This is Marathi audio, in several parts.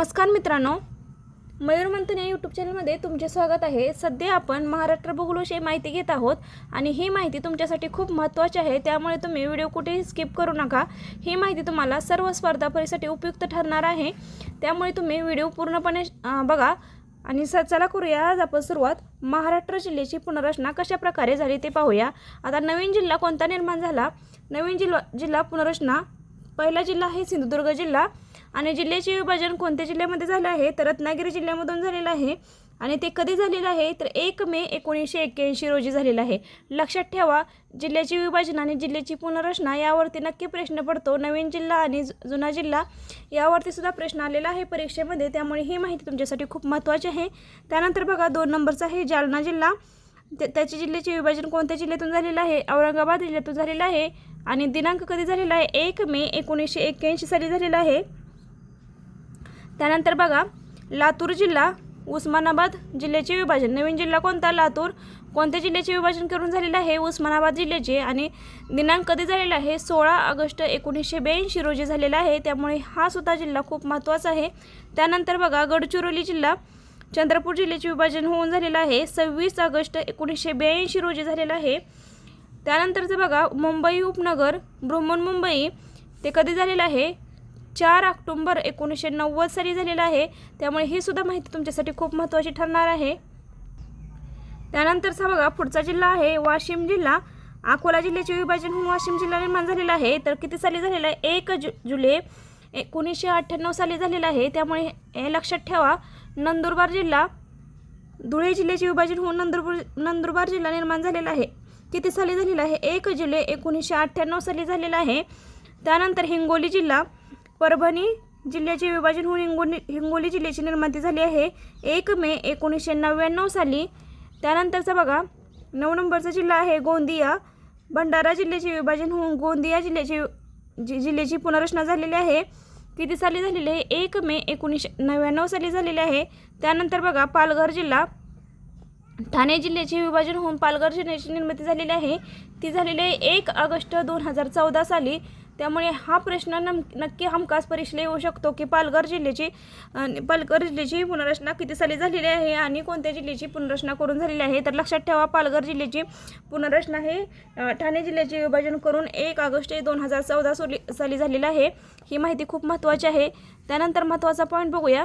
नमस्कार मित्रांनो. मयूर मंथन या यूट्यूब चॅनलमध्ये तुमचे स्वागत आहे. सध्या आपण महाराष्ट्र भूगोलविषयी माहिती घेत आहोत आणि ही माहिती तुमच्यासाठी खूप महत्त्वाची आहे. त्यामुळे तुम्ही व्हिडिओ कुठेही स्किप करू नका. ही माहिती तुम्हाला सर्व स्पर्धा परीक्षेसाठी उपयुक्त ठरणार आहे. त्यामुळे तुम्ही व्हिडिओ पूर्णपणे बघा. आणि स चला करूया. आज आपण सुरुवात. महाराष्ट्र जिल्ह्याची पुनर्रचना कशा प्रकारे झाली ते पाहूया. आता नवीन जिल्हा कोणता निर्माण झाला? नवीन जिल्हा जिल्हा पुनर्रचना. पहिला जिल्हा आहे सिंधुदुर्ग जिल्हा. आणि जिल्ह्याचे विभाजन कोणत्या जिल्ह्यामध्ये झालं आहे? तर रत्नागिरी जिल्ह्यामधून झालेलं आहे. आणि ते कधी झालेलं आहे? तर एक मे एकोणीसशे एक्क्याऐंशी रोजी झालेलं आहे. लक्षात ठेवा जिल्ह्याचे विभाजन आणि जिल्ह्याची पुनर्रचना यावरती नक्की प्रश्न पडतो. नवीन जिल्हा आणि जुना जिल्हा यावरती सुद्धा प्रश्न आलेला आहे परीक्षेमध्ये. त्यामुळे ही माहिती तुमच्यासाठी खूप महत्त्वाची आहे. त्यानंतर बघा दोन नंबरचा आहे जालना जिल्हा. त्या त्याचे जिल्ह्याचे विभाजन कोणत्या जिल्ह्यातून झालेलं आहे? औरंगाबाद जिल्ह्यातून झालेलं आहे. आणि दिनांक कधी झालेला आहे? एक मे एकोणीसशे एक्क्याऐंशी साली झालेला आहे. त्यानंतर बघा लातूर जिल्हा उस्मानाबाद जिल्ह्याचे विभाजन. नवीन जिल्हा कोणता? लातूर. कोणत्या जिल्ह्याचे विभाजन करून झालेलं आहे? उस्मानाबाद जिल्ह्याचे. आणि दिनांक कधी झालेला आहे? सोळा ऑगस्ट एकोणीसशे ब्याऐंशी रोजी झालेला आहे. त्यामुळे हा सुद्धा जिल्हा खूप महत्त्वाचा आहे. त्यानंतर बघा गडचिरोली जिल्हा चंद्रपूर जिल्ह्याचे विभाजन होऊन झालेलं आहे. सव्वीस ऑगस्ट एकोणीसशे ब्याऐंशी रोजी झालेलं आहे. त्यानंतरचं बघा मुंबई उपनगर बृहन्मुंबई ते कधी झालेलं आहे? चार ऑक्टोंबर एकोणीसशे नव्वद साली झालेलं आहे. त्यामुळे ही सुद्धा माहिती तुमच्यासाठी खूप महत्त्वाची ठरणार आहे. त्यानंतरचा बघा पुढचा जिल्हा आहे वाशिम जिल्हा. अकोला जिल्ह्याचे विभाजन होऊन वाशिम जिल्हा निर्माण झालेला आहे. तर किती साली झालेला आहे? एक जु जुलै एकोणीसशे अठ्ठ्याण्णव साली झालेला आहे. त्यामुळे हे लक्षात ठेवा नंदुरबार जिल्हा धुळे जिल्ह्याचे विभाजन होऊन नंदुरबार नंदुरबार जिल्हा निर्माण झालेला आहे. किती साली झालेला आहे? एक जुलै एकोणीसशे अठ्ठ्याण्णव साली झालेला आहे. त्यानंतर हिंगोली जिल्हा परभणी जिल्ह्याचे विभाजन होऊन हिंगोली हिंगोली जिल्ह्याची निर्मिती झाली आहे. एक मे एकोणीसशे नव्याण्णव साली. त्यानंतरचा बघा नऊ नंबरचा जिल्हा आहे गोंदिया. भंडारा जिल्ह्याचे विभाजन होऊन गोंदिया जिल्ह्याची जि जिल्ह्याची पुनर्रचना झालेली आहे. किती साली झालेली आहे? एक मे एकोणीसशे नव्याण्णव साली झालेली आहे. त्यानंतर बघा पालघर जिल्हा. ठाणे जिल्ह्याचे विभाजन होऊन पालघर जिल्ह्याची निर्मिती झालेली आहे. ती झालेली आहे एक ऑगस्ट दोन हजार चौदा साली. त्यामुळे हा प्रश्न नम नक्की हमखास परीक्षेला येऊ शकतो की पालघर जिल्ह्याची पालघर जिल्ह्याची पुनर्रचना किती साली झालेली आहे आणि कोणत्या जिल्ह्याची पुनर्रचना करून झालेली आहे? तर लक्षात ठेवा पालघर जिल्ह्याची पुनर्रचना हे ठाणे जिल्ह्याचे विभाजन करून एक ऑगस्ट दोन हजार चौदा सोली साली झालेलं आहे. ही माहिती खूप महत्त्वाची आहे. त्यानंतर महत्त्वाचा पॉईंट बघूया.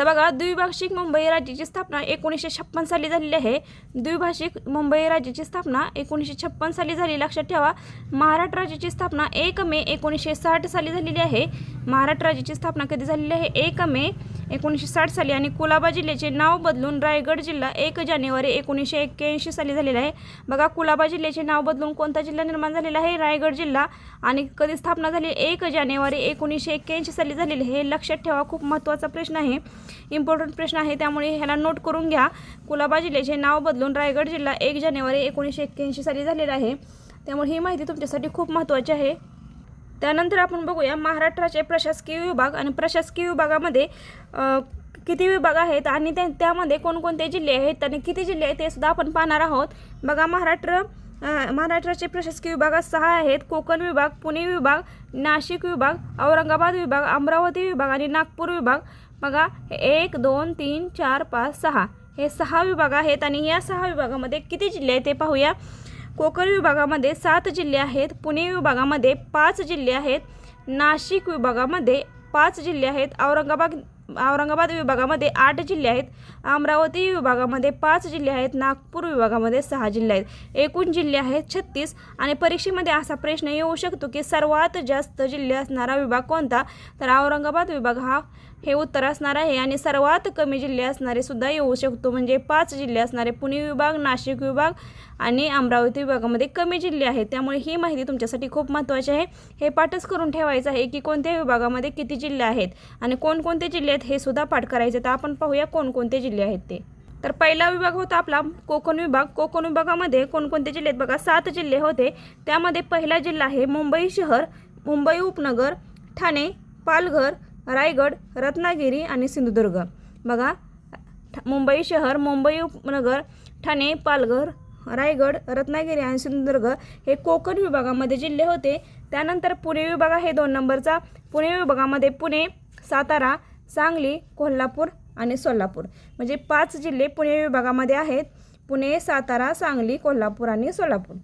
आता बघा द्विभाषिक मुंबई राज्याची स्थापना एकोणीसशे छप्पन साली झालेली आहे. द्विभाषिक मुंबई राज्याची स्थापना एकोणीसशे छप्पन साली झाली. लक्षात ठेवा महाराष्ट्र राज्याची स्थापना एक मे एकोणीसशे साठ साली झालेली आहे. महाराष्ट्र राज्याची स्थापना कधी झालेली आहे? एक मे एकोणीसशे साठ साली आणि कुलाबा जिल्ह्याचे नाव बदलून रायगड जिल्हा एक जानेवारी एकोणीसशे एक्क्याऐंशी साली झालेला आहे. बघा कुलाबा जिल्ह्याचे नाव बदलून कोणता जिल्हा निर्माण झालेला आहे? रायगड जिल्हा. आणि कधी स्थापना झाली? एक जानेवारी एकोणीसशे एक्क्याऐंशी साली झालेली आहे. हे लक्षात ठेवा खूप महत्त्वाचा प्रश्न आहे. इम्पॉर्टंट प्रश्न आहे त्यामुळे ह्याला नोट करून घ्या. कुलाबा जिल्ह्याचे नाव बदलून रायगड जिल्हा एक जानेवारी एकोणीसशे एक्क्याऐंशी साली झालेला आहे. त्यामुळे ही माहिती तुमच्यासाठी खूप महत्त्वाची आहे. त्यानंतर आपण बघूया महाराष्ट्राचे प्रशासकीय विभाग आणि प्रशासकीय विभागामध्ये किती विभाग आहेत आणि त्या त्यामध्ये कोणकोणते जिल्हे आहेत आणि किती जिल्हे आहेत ते सुद्धा आपण पाहणार आहोत. बघा महाराष्ट्र महाराष्ट्राचे प्रशासकीय विभागात सहा आहेत. कोकण विभाग पुणे विभाग नाशिक विभाग औरंगाबाद विभाग अमरावती विभाग आणि नागपूर विभाग. बघा एक दोन तीन चार पाच सहा. हे सहा विभाग आहेत आणि या सहा विभागामध्ये किती जिल्हे आहेत ते पाहूया. कोकण विभागामध्ये सात जिल्हे आहेत पुणे विभागामध्ये पाच जिल्हे आहेत नाशिक विभागामध्ये पाच जिल्हे आहेत औरंगाबाद औरंगाबाद विभागामध्ये आठ जिल्हे आहेत अमरावती विभागामध्ये पाच जिल्हे आहेत नागपूर विभागामध्ये सहा जिल्हे आहेत. एकूण जिल्हे आहेत छत्तीस आणि परीक्षेमध्ये असा प्रश्न येऊ शकतो की सर्वात जास्त जिल्हे असणारा विभाग कोणता? तर औरंगाबाद विभाग हा हे उत्तर असणार आहे. आणि सर्वात कमी जिल्हे असणारे सुद्धा येऊ शकतो. म्हणजे पाच जिल्हे असणारे पुणे विभाग नाशिक विभाग आणि अमरावती विभागामध्ये कमी जिल्हे आहेत. त्यामुळे ही माहिती तुमच्यासाठी खूप महत्त्वाची आहे. हे पाठच करून ठेवायचं आहे की कोणत्या विभागामध्ये किती जिल्हे आहेत आणि कोणकोणते जिल्हे आहेत हे सुद्धा पाठ करायचे तर आपण पाहूया कोणकोणते जिल्हे आहेत ते. तर पहिला विभाग होता आपला कोकण विभाग. कोकण विभागामध्ये कोणकोणते जिल्हे आहेत? बघा सात जिल्हे होते. त्यामध्ये पहिला जिल्हा आहे मुंबई शहर मुंबई उपनगर ठाणे पालघर रायगड रत्नागिरी आणि सिंधुदुर्ग. बघा मुंबई शहर मुंबई उपनगर ठाणे पालघर रायगड रत्नागिरी आणि सिंधुदुर्ग हे कोकण विभागामध्ये जिल्हे होते. त्यानंतर पुणे विभाग आहे दोन नंबरचा. पुणे विभागामध्ये पुणे सातारा सांगली कोल्हापूर आणि सोलापूर. म्हणजे पाच जिल्हे पुणे विभागामध्ये आहेत. पुणे सातारा सांगली कोल्हापूर आणि सोलापूर.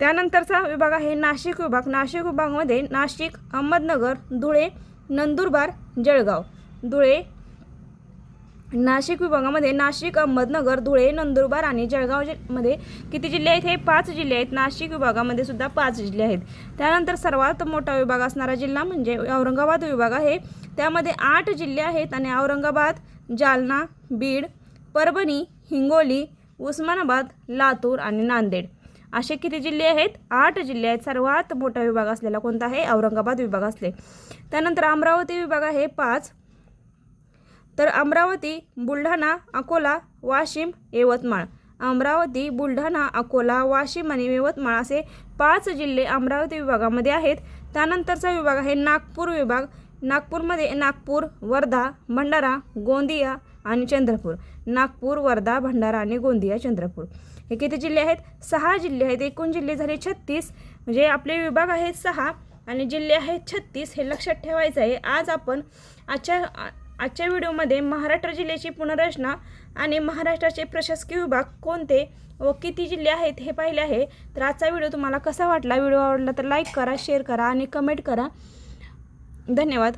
त्यानंतरचा विभाग आहे नाशिक विभाग. नाशिक विभागामध्ये नाशिक अहमदनगर धुळे नंदुरबार जळगाव. धुळे नाशिक विभागामध्ये नाशिक अहमदनगर धुळे नंदुरबार आणि जळगावमध्ये किती जिल्हे आहेत? हे पाच जिल्हे आहेत. नाशिक विभागामध्ये सुद्धा पाच जिल्हे आहेत. त्यानंतर सर्वात मोठा विभाग असणारा जिल्हा म्हणजे औरंगाबाद विभाग आहे. त्यामध्ये आठ जिल्हे आहेत आणि औरंगाबाद जालना बीड परभणी हिंगोली उस्मानाबाद लातूर आणि नांदेड. असे किती जिल्हे आहेत? आठ जिल्हे आहेत. सर्वात मोठा विभाग असलेला कोणता आहे? औरंगाबाद विभाग असले. त्यानंतर अमरावती विभाग आहे पाच. तर अमरावती बुलढाणा अकोला वाशिम यवतमाळ. अमरावती बुलढाणा अकोला वाशिम आणि यवतमाळ असे पाच जिल्हे अमरावती विभागामध्ये आहेत. त्यानंतरचा विभाग आहे नागपूर विभाग. नागपूरमध्ये नागपूर वर्धा भंडारा गोंदिया आणि चंद्रपूर नागपूर वर्धा भंडारा आणि गोंदिया चंद्रपूर. हे किती जिल्हे आहेत? सहा जिल्हे आहेत. एकूण जिल्हे झाले छत्तीस. म्हणजे आपले विभाग आहेत सहा आणि जिल्हे आहेत छत्तीस हे लक्षात ठेवायचं आहे. आज आपण आजच्या आजच्या व्हिडिओमध्ये महाराष्ट्र जिल्ह्याची पुनर्रचना आणि महाराष्ट्राचे प्रशासकीय विभाग कोणते व किती जिल्हे आहेत हे पाहिले आहे. तर आजचा व्हिडिओ तुम्हाला कसा वाटला? व्हिडिओ आवडला तर लाईक करा शेअर करा आणि कमेंट करा. धन्यवाद.